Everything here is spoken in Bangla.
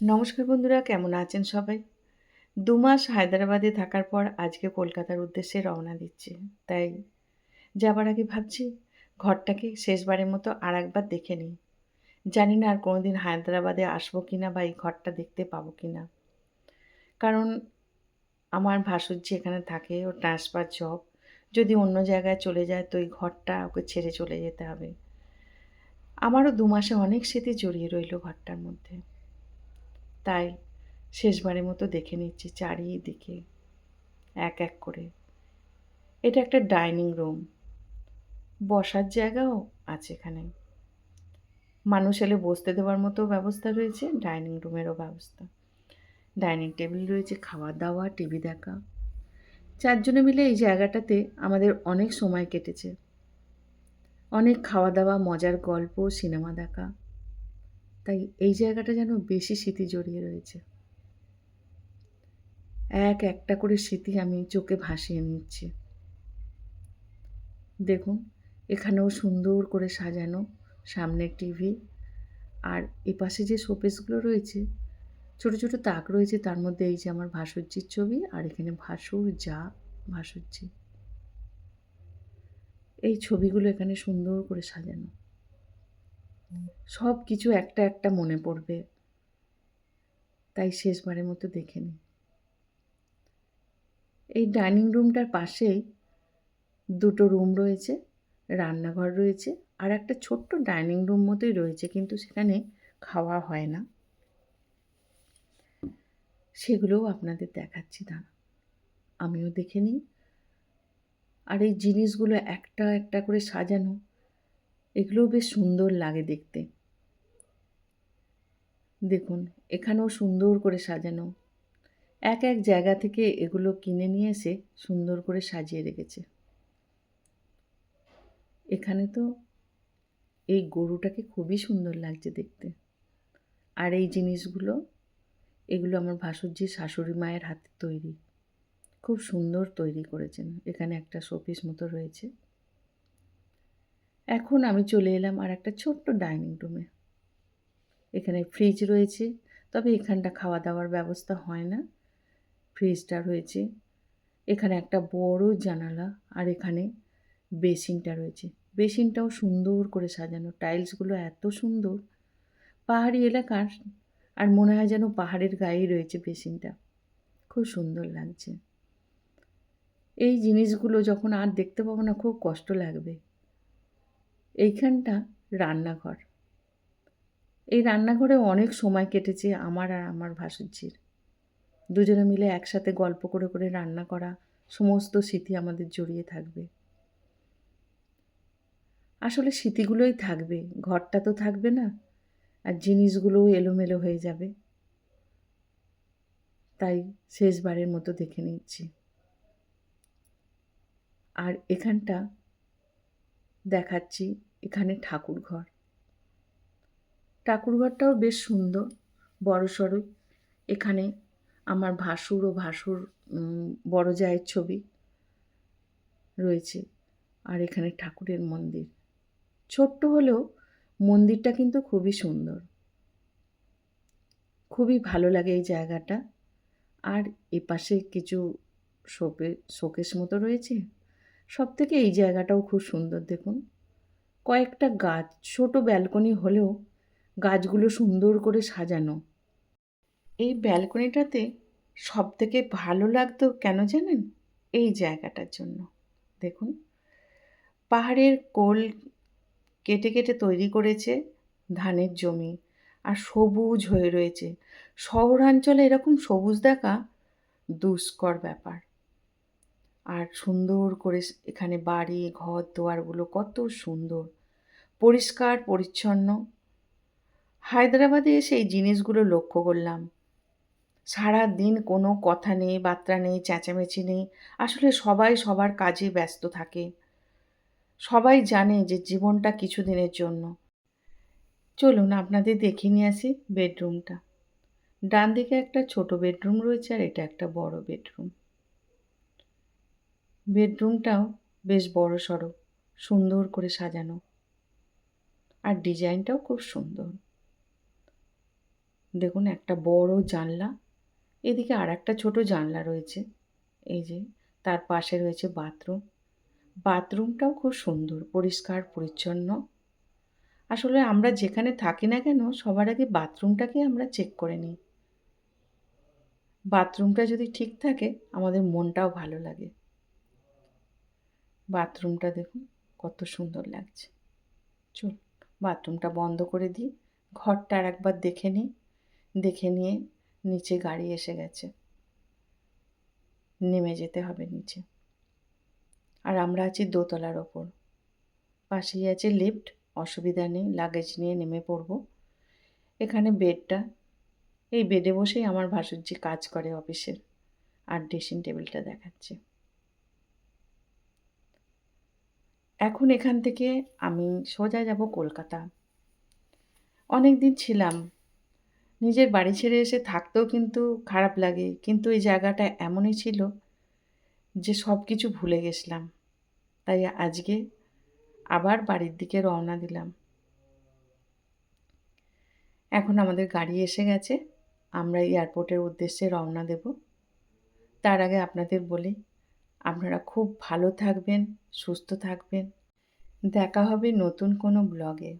নমস্কার বন্ধুরা, কেমন আছেন সবাই? দু মাস হায়দ্রাবাদে থাকার পর আজকে কলকাতার উদ্দেশ্যে রওনা দিচ্ছি। তাই যাবার আগে ভাবছি, ঘরটাকে শেষবারের মতো আর একবার দেখে নিই। জানি না আর কোনোদিন হায়দ্রাবাদে আসব কি না বা এই ঘরটা দেখতে পাবো কি না কারণ আমার ভাসুজ্জি এখানে থাকে, ও ট্রান্সফার জব। যদি অন্য জায়গায় চলে যায়, তো এই ঘরটা ওকে ছেড়ে চলে যেতে হবে। আমারও দু মাসে অনেক স্মৃতি জড়িয়ে রইল ঘরটার মধ্যে। তাই শেষবারের মতো দেখে নিচ্ছি চারিদিকে, এক এক করে। এটা একটা ডাইনিং রুম। বসার জায়গাও আছে এখানে। মানুষ এলে বসতে দেওয়ার মতো ব্যবস্থা রয়েছে, ডাইনিং রুমেরও ব্যবস্থা। ডাইনিং টেবিল রয়েছে, খাওয়া দাওয়া, টিভি দেখা। চারজনে মিলে এই জায়গাটাতে আমাদের অনেক সময় কেটেছে। অনেক খাওয়া দাওয়া, মজার গল্প, সিনেমা দেখা। তাই এই জায়গাটা যেন বেশি স্মৃতি জড়িয়ে রয়েছে। এক একটা করে স্মৃতি আমি চোখে ভাসিয়ে নিচ্ছি। দেখুন, এখানেও সুন্দর করে সাজানো সামনে টিভি আর এপাশে যে শোপিসগুলো রয়েছে, ছোট ছোট তাক রয়েছে, তার মধ্যে এই যে আমার ভাসুর্জির ছবি আর এখানে ভাসুর যা ভাসুর্জি। এই ছবিগুলো এখানে সুন্দর করে সাজানো। সব কিছু একটা একটা মনে পড়বে। তাই শেষবারের মতো দেখে নিই। এই ডাইনিং রুমটার পাশেই দুটো রুম রয়েছে, রান্নাঘর রয়েছে আর একটা ছোট্ট ডাইনিং রুম মতোই রয়েছে কিন্তু সেখানে খাওয়া হয় না। সেগুলোও আপনাদের দেখাচ্ছি দাঁড়া আমিও দেখে নিই। আর এই জিনিসগুলো একটা একটা করে সাজানো এগুলোও বেশ সুন্দর লাগে দেখতে। দেখুন, এখানেও সুন্দর করে সাজানো। এক এক জায়গা থেকে এগুলো কিনে নিয়ে এসে সুন্দর করে সাজিয়ে রেখেছে। এখানে তো এই গরুটাকে খুবই সুন্দর লাগছে দেখতে। আর এই জিনিসগুলো, এগুলো আমার ভাসুরজির শাশুড়ি মায়ের হাতে তৈরি। খুব সুন্দর তৈরি করেছেন। এখানে একটা শোপিস মতো রয়েছে। এখন আমি চলে এলাম আর একটা ছোট্ট ডাইনিং রুমে। এখানে ফ্রিজ রয়েছে, তবে এখানটা খাওয়া দাওয়ার ব্যবস্থা হয় না। ফ্রিজটা রয়েছে, এখানে একটা বড় জানালা আর এখানে বেসিনটা রয়েছে। বেসিনটাও সুন্দর করে সাজানো, টাইলসগুলো এত সুন্দর। পাহাড়ি এলাকার আর মনে হয় যেন পাহাড়ের গায়েই রয়েছে বেসিনটা। খুব সুন্দর লাগছে। এই জিনিসগুলো যখন আর দেখতে পাবো না, খুব কষ্ট লাগবে। এইখানটা রান্নাঘর। এই রান্নাঘরে অনেক সময় কেটেছে আমার আর আমার ভাসুজ্জির দুজনে মিলে একসাথে গল্প করে করে রান্না করা, সমস্ত স্মৃতি আমাদের জড়িয়ে থাকবে। আসলে স্মৃতিগুলোই থাকবে, ঘরটা তো থাকবে না, আর জিনিসগুলোও এলোমেলো হয়ে যাবে। তাই শেষবারের মতো দেখে নিচ্ছি। আর এখানটা দেখাচ্ছি এখানে ঠাকুর ঘর ঠাকুর ঘরটাও বেশ সুন্দর, বড় সড়ো। এখানে আমার ভাসুর ও ভাসুর বড় জায়ের ছবি রয়েছে। আর এখানে ঠাকুরের মন্দির। ছোট্ট হলেও মন্দিরটা কিন্তু খুবই সুন্দর। খুবই ভালো লাগে এই জায়গাটা। আর এপাশে কিছু শোকে শোকেশ মতো রয়েছে। সব থেকে এই জায়গাটাও খুব সুন্দর, দেখুন। কয়েকটা গাছ ছোট ব্যালকনি হলেও গাছগুলো সুন্দর করে সাজানো। এই ব্যালকনিটাতে সব থেকে ভালো লাগতো কেন জানেন? এই জায়গাটার জন্য। দেখুন, পাহাড়ের কোল কেটে কেটে তৈরি করেছে ধানের জমি আর সবুজ হয়ে রয়েছে। শহরাঞ্চলে এরকম সবুজ দেখা দুষ্কর ব্যাপার। আর সুন্দর করে এখানে বাড়ি, ঘর, দোয়ারগুলো কত সুন্দর। পরিষ্কার, পরিচ্ছন্ন। হায়দ্রাবাদে এসে এই জিনিসগুলো লক্ষ্য করলাম। সারা দিন কোনো কথা নেই, বার্তা নেই, চেঁচামেচি নেই। আসলে সবাই সবার কাজে ব্যস্ত থাকে। সবাই জানে যে জীবনটা কিছু দিনের জন্য। চলুন আপনাদের দেখে নিয়ে আসি বেডরুমটা। ডান দিকে একটা ছোট বেডরুম রয়েছে আর এটা একটা বড় বেডরুম। বেডরুমটাও বেশ বড় সড়ো সুন্দর করে সাজানো। আর ডিজাইনটাও খুব সুন্দর। দেখুন একটা বড় জানলা, এদিকে আর একটা ছোটো জানলা রয়েছে, এই যে তার পাশে রয়েছে বাথরুম। বাথরুমটাও খুব সুন্দর, পরিষ্কার, পরিচ্ছন্ন। আসলে আমরা যেখানে থাকি না কেন, সবার আগে বাথরুমটাকে আমরা চেক করে নিই। বাথরুমটা যদি ঠিক থাকে, আমাদের মনটাও ভালো লাগে। বাথরুমটা দেখুন কত সুন্দর লাগছে। চল বাথরুমটা বন্ধ করে দিই। ঘরটা আর একবার দেখে নিই। দেখে নিয়ে নিচে গাড়ি এসে গেছে। নেমে যেতে হবে নিচে। আর আমরা আছি দোতলার ওপর। পাশেই আছে লিফট। অসুবিধা নেই, লাগেজ নিয়ে নেমে পড়ব। এখানে বেডটা। এই বেডে বসেই আমার ভাসুরজি কাজ করে অফিসের। আর ড্রেসিং টেবিলটা দেখাচ্ছে। এখন এখান থেকে আমি সোজা যাব কলকাতা। অনেক দিন ছিলাম। নিজের বাড়ি ছেড়ে এসে থাকতেও কিন্তু খারাপ লাগে, কিন্তু এই জায়গাটা এমনই ছিল যে সব কিছু ভুলে গেছিলাম। তাই আজকে আবার বাড়ির দিকে রওনা দিলাম। এখন আমাদের গাড়ি এসে গেছে, আমরা এয়ারপোর্টের উদ্দেশ্যে রওনা দেব। তার আগে আপনাদের বলি আপনারা খুব ভালো থাকবেন সুস্থ থাকবেন। দেখা হবে নতুন কোনো ব্লগে।